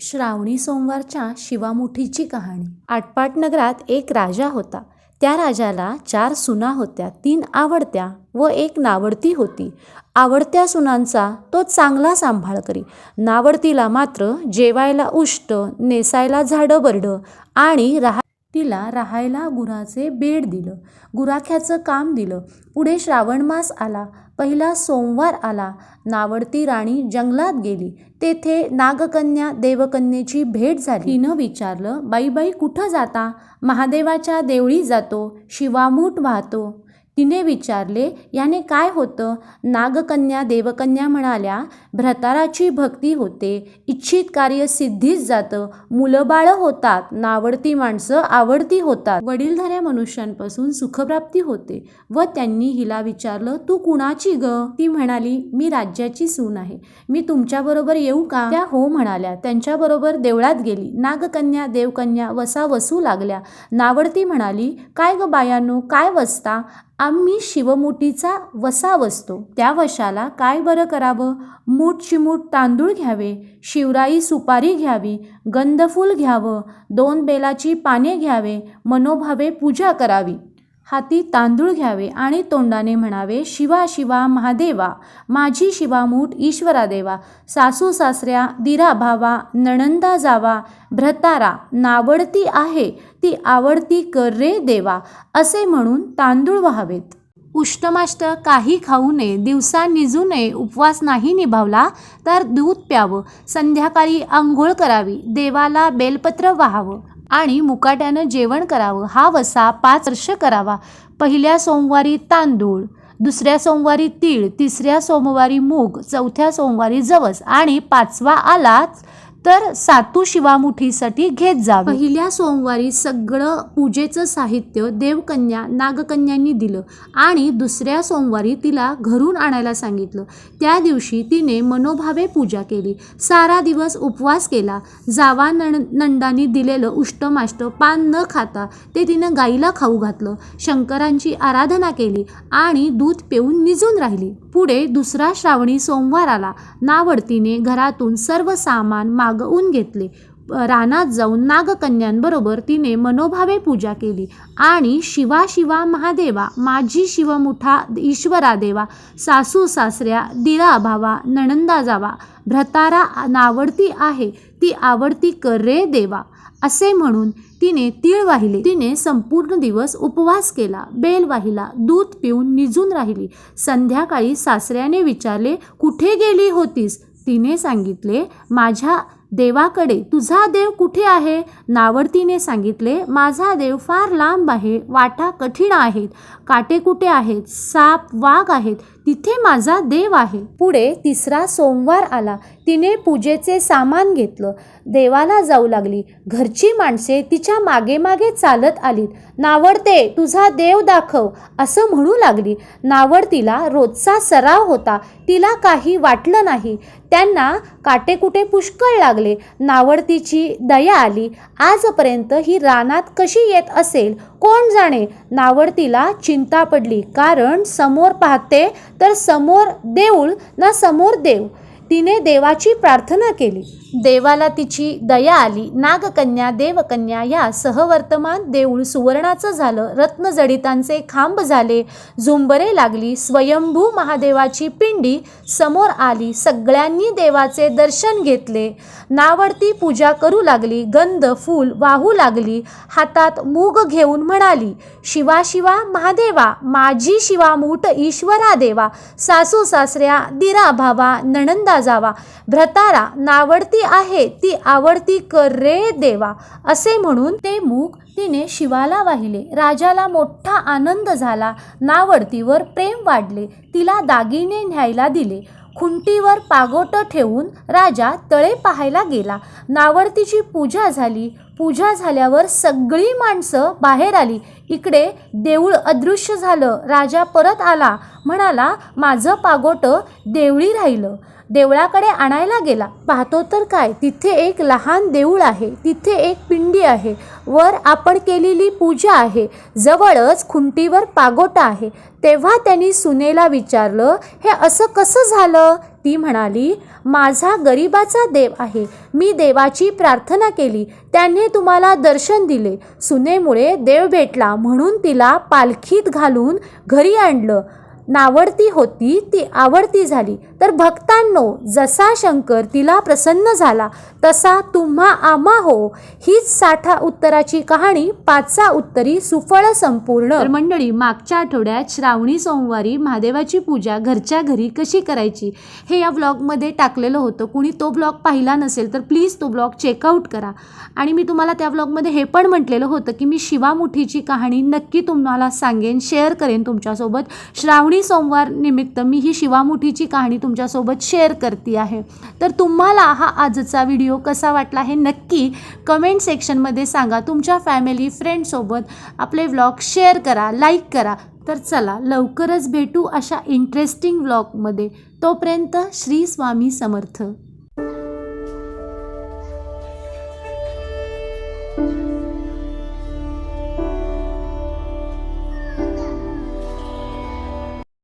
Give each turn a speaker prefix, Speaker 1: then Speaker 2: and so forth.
Speaker 1: श्रावणी सोमवारच्या शिवामुठीची कहाणी. आटपाट नगरात एक राजा होता. त्या राजाला चार सुना होत्या. तीन आवडत्या व एक नावडती होती. आवडत्या सुनांचा तो चांगला सांभाळ करी. नावडतीला मात्र जेवायला उष्ट नेसायला झाडं बरडं आणि राहा तिला राहायला गुराचे बेड दिलं गुराख्याचं काम दिलं. पुढे श्रावण मास आला पहिला सोमवार आला. नावडती राणी जंगलात गेली. तेथे नागकन्या देवकन्येची भेट झाली. तिनं विचारलं बाईबाई कुठं जाता? महादेवाच्या देवळी जातो शिवामूठ वाहतो. तिने विचारले याने काय होतं नागकन्या देवकन्या म्हणाल्या भ्रताराची भक्ती होते इच्छित कार्य सिद्धीच जातं मुलं बाळं होतात नावडती माणसं आवडती होतात. वडीलधाऱ्या मनुष्यांपासून सुखप्राप्ती होते व त्यांनी हिला विचारलं तू कुणाची ग ती म्हणाली मी राज्याची सून आहे. मी तुमच्याबरोबर येऊ का त्या हो म्हणाल्या. त्यांच्याबरोबर देवळात गेली. नागकन्या देवकन्या वसा वसू लागल्या. नावडती म्हणाली काय ग बायानो? काय वसता? आम्ही शिवमुठीचा वसा वसतो. त्या वशाला काय बरं करावं? मूठ चिमूट तांदूळ घ्यावे शिवराई सुपारी घ्यावी गंधफूल घ्यावं दोन बेलाची पाने घ्यावे मनोभावे पूजा करावी. हाती तांदूळ घ्यावे आणि तोंडाने म्हणावे शिवा शिवा महादेवा माझी शिवामूठ ईश्वरा देवा सासू सासऱ्या दिरा भावा नणंदा जावा भ्रतारा नावडती आहे ती आवडती कर रे देवा असे म्हणून तांदूळ व्हावेत. उष्टमाष्ट काही खाऊ नये दिवसा निजू नये उपवास नाही निभावला तर दूध प्यावं संध्याकाळी आंघोळ करावी देवाला बेलपत्र वाहावं. आणि मुकाट्यानं जेवण करावं हा वसा पाच वर्ष करावा. पहिल्या सोमवारी तांदूळ दुसऱ्या सोमवारी तीळ तिसऱ्या सोमवारी मूग चौथ्या सोमवारी जवस आणि पाचवा आलाच तर सातू शिवामुठीसाठी घेत जा पहिल्या सोमवारी सगळं पूजेचं साहित्य देवकन्या नागकन्यांनी दिलं आणि दुसऱ्या सोमवारी तिला घरून आणायला सांगितलं. त्या दिवशी तिने मनोभावे पूजा केली. सारा दिवस उपवास केला. जावा नण नंदांनी दिलेलं उष्टमाष्ट पान न खाता ते तिनं गाईला खाऊ घातलं. शंकरांची आराधना केली आणि दूध पिऊन निजून राहिली. पुढे दुसरा श्रावणी सोमवार आला. नावडतीने घरातून सर्व सामान मागवून घेतले. रानात जाऊन नागकन्यांबरोबर तिने मनोभावे पूजा केली. आणि शिवा शिवा महादेवा माझी शिवमुठा ईश्वरा देवा सासू सासऱ्या दिरा भावा नणंदा जावा भ्रतारा नावडती आहे ती आवडती कर रे देवा असे म्हणून तिने तीळ वाहिले. तिने संपूर्ण दिवस उपवास केला. बेल वाहिला. दूध पिऊन निजून राहिली. संध्याकाळी सासऱ्याने विचारले कुठे गेली होतीस? तिने सांगितले माझ्या देवाकडे तुझा देव कुठे आहे? नावडतीने सांगितले माझा देव फार लांब आहे वाटा कठीण आहेत काटे कुठे आहेत? साप वाघ आहेत तिथे माझा देव आहे. पुढे तिसरा सोमवार आला. तिने पूजेचे सामान घेतलं. देवाला जाऊ लागली. घरची माणसे तिच्यामागे मागे चालत आलीत. नावडते तुझा देव दाखव असं म्हणू लागली. नावडतीला रोजचा सराव होता. तिला काही वाटलं नाही. त्यांना काटेकुटे पुष्कळ लागले. नावडतीची दया आली. आजपर्यंत ही रानात कशी येत असेल? कोण जाणे? नावडतीला चिंता पडली. कारण समोर पाहते तर समोर देऊळ ना समोर देव. तिने देवाची प्रार्थना केली. देवाला तिची दया आली. नागकन्या देवकन्या या सहवर्तमान देऊळ सुवर्णाचं झालं. रत्नजडितांचे खांब झाले. झुंबरे लागली. स्वयंभू महादेवाची पिंडी समोर आली. सगळ्यांनी देवाचे दर्शन घेतले. नावडती पूजा करू लागली. गंध फूल वाहू लागली. हातात मूग घेऊन म्हणाली शिवा शिवा महादेवा माझी शिवामूठ ईश्वरा देवा सासू सासऱ्या दिरा भावा नणंदा जावा भ्रतारा नावडती आहे ती आवडती कर रे देवा असे म्हणून ते मूग तिने शिवाला वाहिले. राजाला मोठा आनंद झाला. नावडतीवर प्रेम वाढले. तिला दागिने न्यायला दिले. खुंटीवर पागोट ठेवून राजा तळे पाहायला गेला. नावडतीची पूजा झाली. पूजा झाल्यावर सगळी माणसं बाहेर आली. इकडे देऊळ अदृश्य झालं. राजा परत आला. म्हणाला माझं पागोट देवळी राहिलं. देवळाकडे आणायला गेला. पाहतो तर काय तिथे एक लहान देऊळ आहे तिथे एक पिंडी आहे वर आपण केलेली पूजा आहे जवळच खुंटीवर पागोटा आहे. तेव्हा त्यांनी सुनेला विचारलं हे असं कसं झालं? ती म्हणाली माझा गरिबाचा देव आहे. मी देवाची प्रार्थना केली. त्याने तुम्हाला दर्शन दिले. सुनेमुळे देव भेटला म्हणून तिला पालखीत घालून घरी आणलं. नावडती होती ती आवडती झाली. तर भक्तांनो जसा शंकर तिला प्रसन्न झाला तसा तुम्हा आमा हो. हीच साठा उत्तराची कहाणी पाचचा उत्तरी सुफळ संपूर्ण. मंडळी मागच्या आठवड्यात श्रावणी सोमवारी महादेवाची पूजा घरच्या घरी कशी करायची हे या ब्लॉगमध्ये टाकलेलं होतं. कुणी तो ब्लॉग पाहिला नसेल तर प्लीज तो ब्लॉग चेकआउट करा. आणि मी तुम्हाला त्या ब्लॉगमध्ये हे पण म्हटलेलं होतं की मी शिवामुठीची कहाणी नक्की तुम्हाला सांगेन शेअर करेन तुमच्यासोबत. श्रावणी सोमवार निमित्त मी ही शिवामुठीची कहाणी तुमच्यासोबत शेअर करते आहे. तर तुम्हाला हा आजचा व्हिडिओ कसा वाटला हे नक्की कमेंट सेक्शनमध्ये सांगा. तुमच्या फॅमिली फ्रेंडसोबत आपले व्लॉग शेअर करा लाईक करा. तर चला लवकरच भेटू अशा इंटरेस्टिंग व्लॉगमध्ये तोपर्यंत श्री स्वामी समर्थ.